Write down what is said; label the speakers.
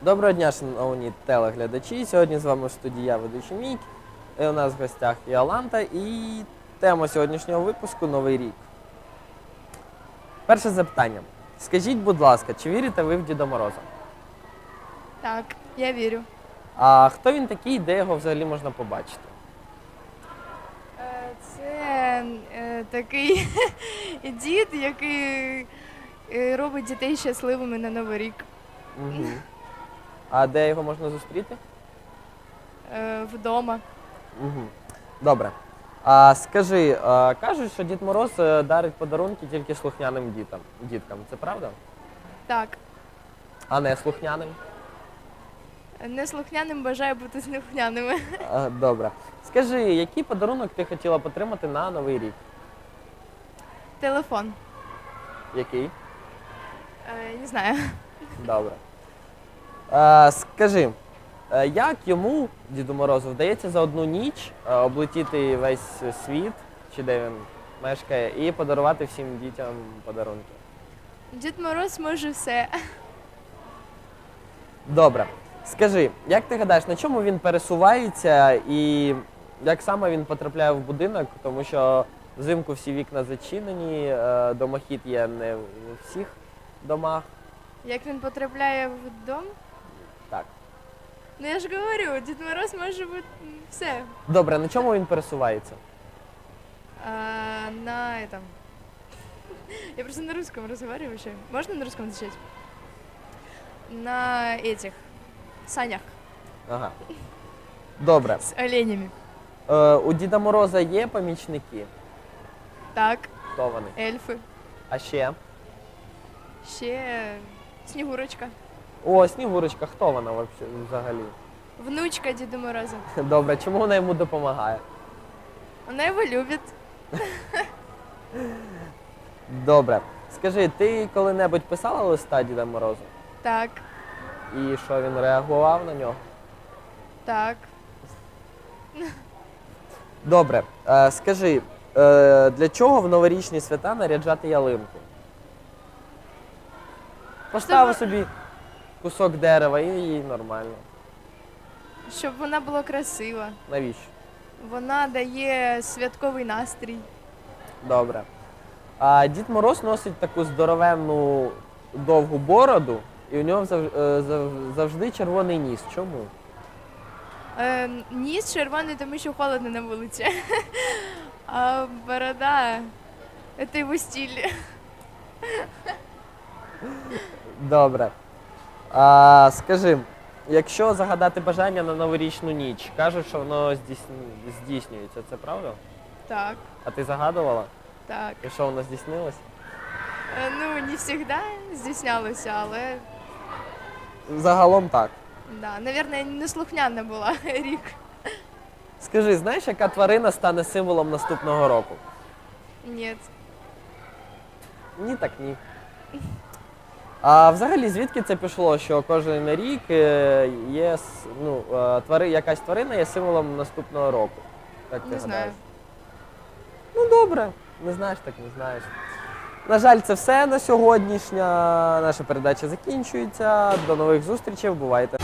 Speaker 1: Доброго дня, шановні телеглядачі. Сьогодні з вами в студії я ведучий Мік. І у нас в гостях Іоланта і тема сьогоднішнього випуску Новий рік. Перше запитання. Скажіть, будь ласка, чи вірите ви в Діда Мороза?
Speaker 2: Так, я вірю.
Speaker 1: А хто він такий, де його взагалі можна побачити?
Speaker 2: Е, Це е, такий дід, який е, робить дітей щасливими на Новий рік
Speaker 1: Угу. А де його можна зустріти?
Speaker 2: е, вдома.
Speaker 1: Угу. Добре. А скажи, а, кажуть, що Дід Мороз е, дарить подарунки тільки слухняним дітям, діткам. Це правда?
Speaker 2: Так,
Speaker 1: А не слухняним?
Speaker 2: неслухняним бажаю бути слухняними.
Speaker 1: А, Добре. Скажи, який подарунок ти хотіла б отримати на Новий рік?
Speaker 2: Телефон.
Speaker 1: Який?
Speaker 2: Е, Не знаю.
Speaker 1: Добре. А, скажи, е, як йому, Діду Морозу, вдається за одну ніч е, облетіти весь світ, чи де він мешкає, і подарувати всім дітям подарунки?
Speaker 2: Дід Мороз може все.
Speaker 1: Добре. Скажи, як ти гадаєш, на чому він пересувається і як саме він потрапляє в будинок, тому що взимку всі вікна зачинені, е, домохід є не в всіх домах.
Speaker 2: Як він потрапляє в дом?
Speaker 1: Так.
Speaker 2: Ну я ж говорю, Дід Мороз може бути все.
Speaker 1: Добре, на чому він пересувається?
Speaker 2: А, на этом. Я просто на русском разговариваю еще. Можно на русском отвечать? На этих санях
Speaker 1: Ага. Добре.
Speaker 2: с оленями.
Speaker 1: Е, у Діда Мороза є помічники.
Speaker 2: Так,
Speaker 1: Хто вони?
Speaker 2: ельфи.
Speaker 1: А ще?
Speaker 2: Ще Снігурочка.
Speaker 1: О, Снігурочка, хто вона взагалі?
Speaker 2: Внучка Діда Мороза.
Speaker 1: Добре, чому вона йому допомагає?
Speaker 2: Вона його любить.
Speaker 1: Добре. Скажи, ти коли-небудь писала листа Діда Морозу?
Speaker 2: Так,
Speaker 1: І що він реагував на нього?
Speaker 2: так.
Speaker 1: Добре, е, скажи, е, для чого в новорічні свята наряджати ялинку? Поставив
Speaker 2: Щоб-
Speaker 1: собі кусок дерева і, і нормально.
Speaker 2: Щоб вона була красива.
Speaker 1: Навіщо?
Speaker 2: Вона дає святковий настрій.
Speaker 1: Добре. А Дід Мороз носить таку здоровенну довгу бороду, і у нього е, зав- завжди червоний ніс. Чому?
Speaker 2: Е, ніс червоний, тому що холодно на вулиці. А борода це його.
Speaker 1: Добре. А, скажи, якщо загадати бажання на новорічну ніч, кажуть, що воно здійсн- здійснюється, це правда?
Speaker 2: Так,
Speaker 1: А ти загадувала?
Speaker 2: так.
Speaker 1: І що воно здійснилось?
Speaker 2: Е, Ну, не завжди здійснялося, але
Speaker 1: Загалом так.
Speaker 2: да, наверное, неслухняна була рік.
Speaker 1: Скажи, знаєш, яка тварина стане символом наступного року?
Speaker 2: Ні.
Speaker 1: Ні, так ні. А взагалі, звідки це пішло, що кожен рік е, є ну, е, твари, якась тварина є символом наступного року? Так ти
Speaker 2: Не знаю.
Speaker 1: гадаєш? Ну добре, не знаєш, так не знаєш. На жаль, це все на сьогоднішня. Наша передача закінчується. До нових зустрічей. Бувайте.